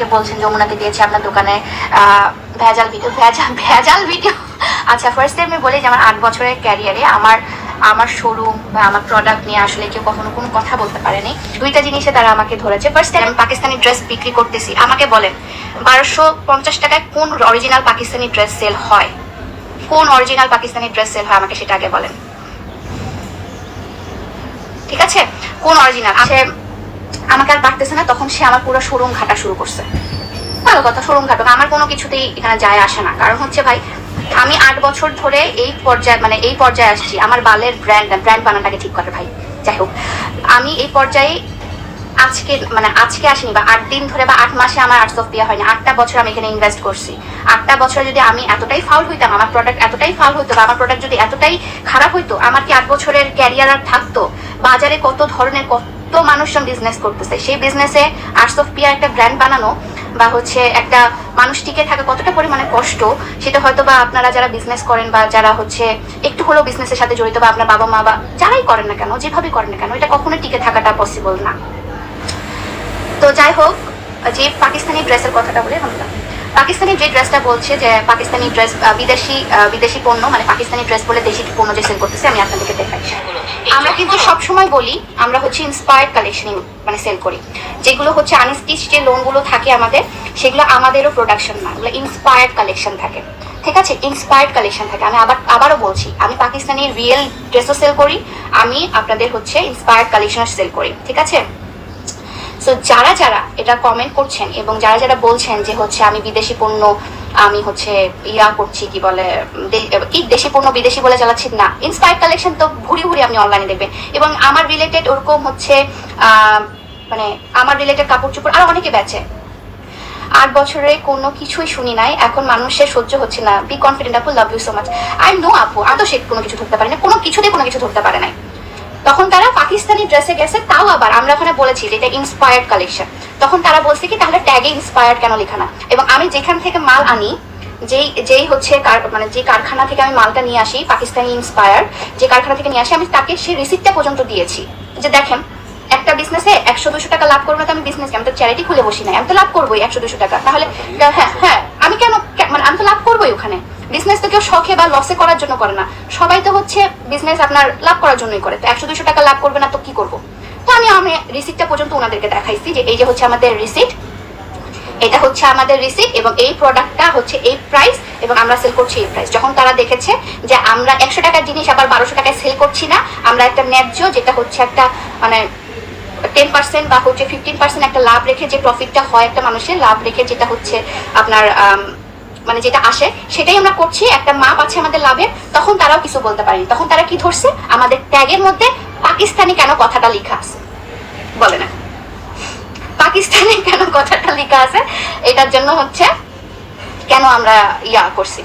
অনেকে বলছেন যমুনাকে দিয়েছি আপনার দোকানে ভেজাল ভিডিও, ভেজাল ভেজাল ভিডিও। আচ্ছা ফার্স্টে আমি বলি যে আমার আট বছরের ক্যারিয়ারে আমার আমার শোরুম বা আমার প্রোডাক্ট নিয়ে আসলে কেউ কখনো কোনো কথা বলতে পারেনি। দুইটা জিনিসে তারা আমাকে ধরেছে। ফার্স্ট আমি পাকিস্তানি ড্রেস বিক্রি করতেছি। আমাকে বলেন বারোশো পঞ্চাশ টাকায় কোন অরিজিনাল পাকিস্তানি ড্রেস সেল হয়? কোন অরিজিনাল পাকিস্তানি ড্রেস সেল হয়? আমাকে সেটা আগে বলেন। ঠিক আছে? কোন অরিজিনাল সে আমাকে আর পারতেছে না, তখন সে আমার পুরো শোরুম ঘাটা শুরু করছে। ভালো কথা, শোরুম ঘাটক আমার কোনো কিছুতেই এখানে যায় আসে না। কারণ হচ্ছে ভাই, আমি আট বছর ধরে এই পর্যায়ে মানে এই পর্যায়ে আসছি। আমার বালের ব্র্যান্ড ব্র্যান্ড বানানটাকে ঠিক করে ভাই। যাই হোক, আমি এই পর্যায়ে আজকে মানে আজকে আসিনি বা আট দিন ধরে বা আট মাসে আমার আর্টস অফ বিয়া হয়নি। আটটা বছর আমি এখানে ইনভেস্ট করছি। আটটা বছর যদি আমি এতটাই ফাউল হইতাম, আমার প্রোডাক্ট এতটাই ফাউল হতো বা আমার প্রোডাক্ট যদি এতটাই খারাপ হইতো, আমার কি আট বছরের ক্যারিয়ার আর থাকতো? বাজারে কত ধরনের কত মানুষজন বিজনেস করতেছে। সেই বিজনেসে আর্টস অফ পিয়া একটা ব্র্যান্ড বানানো বা হচ্ছে একটা মানুষ টিকে থাকা কতটা পরিমাণে কষ্ট, সেটা হয়তো বা আপনারা যারা বিজনেস করেন বা যারা হচ্ছে একটু হলেও বিজনেসের সাথে জড়িত বা আপনার বাবা মা বা যারাই করেন না কেন, যেভাবে করেন না কেন, এটা কখনো টিকে থাকাটা পসিবল না। তো যাই হোক, যে পাকিস্তানি ড্রেসের কথাটা বলে আমরা পাকিস্তানি যে ড্রেসটা বলছে যে পাকিস্তানি ড্রেস বিদেশি বিদেশি পণ্য মানে পাকিস্তানি ড্রেস বলে দেশি পণ্য যে সেল করতেছে, আমি আপনাদেরকে দেখাই। আমরা কিন্তু সবসময় বলি, আমরা হচ্ছে ইন্সপায়ার্ড কালেকশন মানে সেল করি। যেগুলো হচ্ছে আনস্টিচ যে লোনগুলো থাকে আমাদের, সেগুলো আমাদেরও প্রোডাকশন না, ওগুলো ইন্সপায়ার্ড কালেকশন থাকে। ঠিক আছে? ইন্সপায়ার্ড কালেকশন থাকে। আমি আবার, আবারও বলছি, আমি পাকিস্তানি রিয়েল ড্রেসও সেল করি, আমি আপনাদের হচ্ছে ইন্সপায়ার্ড কালেকশন সেল করি। ঠিক আছে? সো যারা যারা এটা কমেন্ট করছেন এবং যারা যারা বলছেন যে হচ্ছে আমি বিদেশি পণ্য, আমি হচ্ছে ইয়া করছি কি বলে কি দেশি পণ্য বিদেশি বলে চালাচ্ছি? না। ইন্সপায়ার কালেকশন তো ভুরি ভুরি আপনি অনলাইনে দেখবেন। এবং আমার রিলেটেড ওরকম হচ্ছে মানে আমার রিলেটেড কাপড় চোপড় আর অনেকে বেচে। আট বছরে কোনো কিছুই শুনি নাই। এখন মানুষের সহ্য হচ্ছে না। বি কনফিডেন্ট আপু love you so much I know আপু, আমি তো সে কোনো কিছু ধরতে পারি না। কোনো কিছুতে কোনো কিছু ধরতে পারে নাই। তখন তারা পাকিস্তানি ড্রেসে গেছে তাও আবার আমরা ওখানে বলেছি যে এটা ইন্সপায়ার্ড কালেকশন তখন তারা বলছে কি তাহলে ট্যাগে ইন্সপায়ার্ড কেন লেখা না? এবং আমি যেখান থেকে মাল আনি যেই যেই হচ্ছে কার- মানে যে কারখানা থেকে আমি মালটা নিয়ে আসি পাকিস্তানি ইন্সপায়ার যে কারখানা থেকে নিয়ে আসি আমি তাকে সেই রিসিপ্টটা পর্যন্ত দিয়েছি। যে দেখেন একটা বিজনেসে একশো দুশো টাকা লাভ করব না তো আমি বিজনেস আমি তো চ্যারিটি খুলে বসি না আমি তো লাভ করবোই একশো দুশো টাকা। তাহলে হ্যাঁ হ্যাঁ আমি কেন মানে আমি তো লাভ করবোই ওখানে। বিজনেস তো কেউ শখে বা লসে করার জন্য করে না। সবাই তো হচ্ছে বিজনেস আপনার লাভ করার জন্যই করে। তো একশো, দুশো টাকা লাভ করবে না তো কি করব? তো আমি আমি রিসিপ্টটা পর্যন্ত ওনাদেরকে দেখাইছি যে এই যে হচ্ছে আমাদের রিসিপ্ট এটা হচ্ছে আমাদের রিসিপ্ট এবং এই প্রোডাক্টটা হচ্ছে এই প্রাইস এবং আমরা সেল করছি এই প্রাইস যখন তারা দেখেছে যে আমরা একশো টাকার জিনিস আবার বারোশো টাকায় সেল করছি না, আমরা একটা ন্যায্য যেটা হচ্ছে একটা মানে টেন পার্সেন্ট বা হচ্ছে ফিফটিন পার্সেন্ট একটা লাভ রেখে যে প্রফিটটা হয় একটা মানুষের, লাভ রেখে যেটা হচ্ছে আপনার মানে যেটা আসে, সেটাই আমরা করছি, একটা মাপ আছে আমাদের লাভের তখন তারাও কিছু বলতে পারেনি। তখন তারা কি ধরছে? আমাদের ত্যাগের মধ্যে পাকিস্তানি কেন কথাটা লেখা আছে? বলে না। পাকিস্তানে কেন কথাটা লেখা আছে? এটার জন্য হচ্ছে কেন আমরা ইয়া করছি?